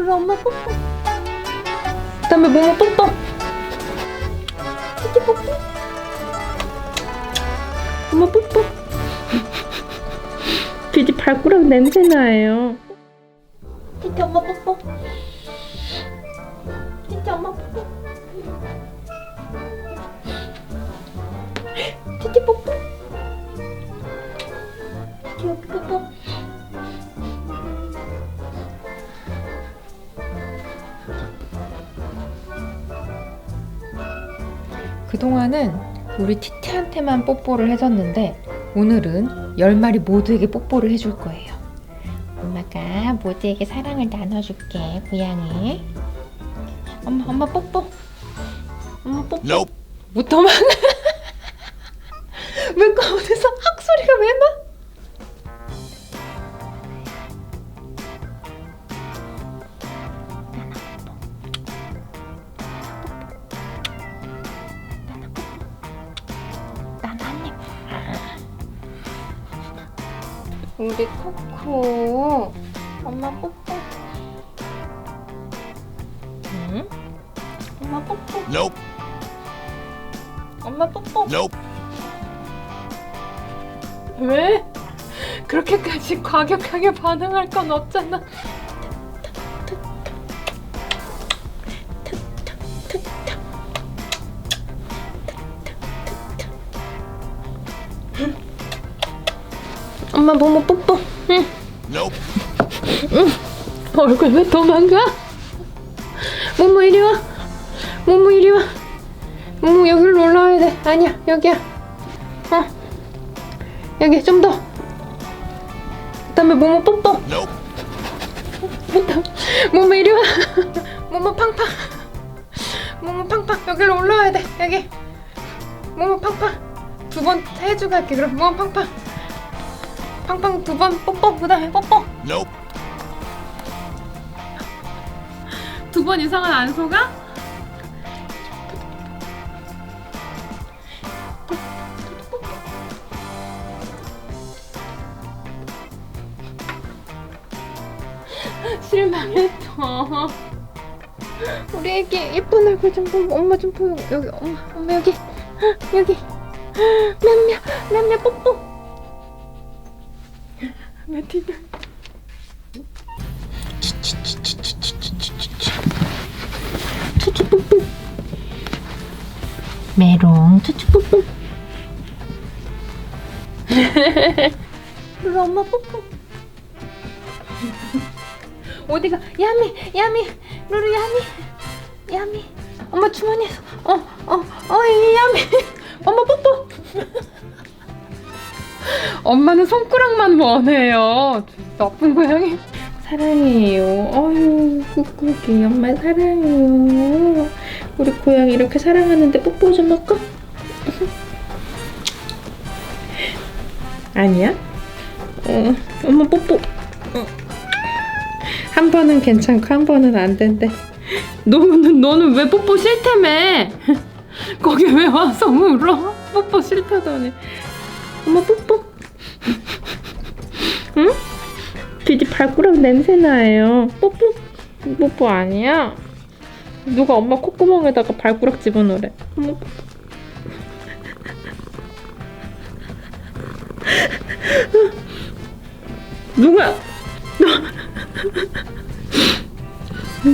루루 엄마 뽀뽀. 그다음에 모모 뽀뽀. 티티 뽀뽀. 엄마 뽀뽀. 비지 발가락 냄새 나요. 티티 엄마 뽀뽀. 그동안은 우리 티티한테만 뽀뽀를 해줬는데 오늘은 열 마리 모두에게 뽀뽀를 해줄 거예요. 엄마가 모두에게 사랑을 나눠줄게, 고양이. 엄마, 엄마 뽀뽀. 엄마 뽀뽀. Nope. 못 도망가. 우리 코코. 엄마 뽀뽀. 응? 엄마 뽀뽀. Nope. 엄마 뽀뽀. Nope. 왜? 그렇게까지 과격하게 반응할 건 없잖아. 엄마 모모 뽀뽀. 응. Nope. 얼굴 왜 도망가? 모모 이리 와. 모모 이리 와. 모모 여기로 올라와야 돼. 아니야 여기야. 어. 여기 좀 더. 그다음에 모모 뽀뽀. 모모 이리 와. 모모 팡팡. 모모 팡팡 여기로 올라와야 돼. 여기. 모모 팡팡. 두 번 해주고 할게. 그럼 모모 팡팡. 팡팡 두 번 뽀뽀. 그다음에 뽀뽀. Nope. 두 번 이상은 안 속아? 실망했어. 우리 애기 예쁜 얼굴 좀 보고 엄마 좀 보여 여기 엄마 엄마 여기 여기 냠냠 냠냠 뽀뽀 메티드 추추 뽀뽀 메롱 추추 뽀뽀 루루 엄마 뽀뽀. 어디가? 야미 야미. 루루 야미. 야미. 엄마 주머니에서. 어 어 어 야미 엄마는 손가락만 원해요. 나쁜 고양이. 사랑해요. 어유 꾹꾹이 엄마 사랑해요. 우리 고양이 이렇게 사랑하는데 뽀뽀 좀 할까? 아니야? 어, 엄마 뽀뽀. 어. 한 번은 괜찮고 한 번은 안 된대. 너는 너는 왜 뽀뽀 싫다며? 거기 왜 와서 울어? 뽀뽀 싫다더니. 엄마 뽀뽀 응? 비지 발가락 냄새 나요 뽀뽀 뽀뽀 아니야 누가 엄마 콧구멍에다가 발가락 집어넣으래 엄마 누가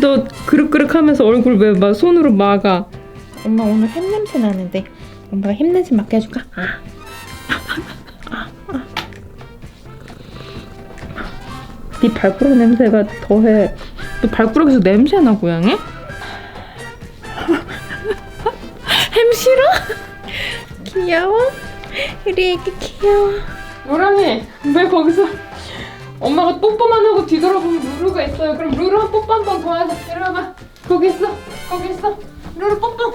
너 그릇그릇 하면서 얼굴 왜 막 손으로 막아 엄마 오늘 햄 냄새 나는데 엄마가 햄 냄새 맡게 해줄까? 아. 발가락 냄새가 더해 너 발가락에서 냄새 나 고양이? 햄 싫어? 귀여워? 우리 애기 귀여워 노랑이 왜 거기서 엄마가 뽀뽀만 하고 뒤돌아보면 루루가 있어요. 그럼 루루 한 뽀뽀 한 번 더 하자. 이리 와봐. 거기 있어. 거기 있어. 루루 뽀뽀.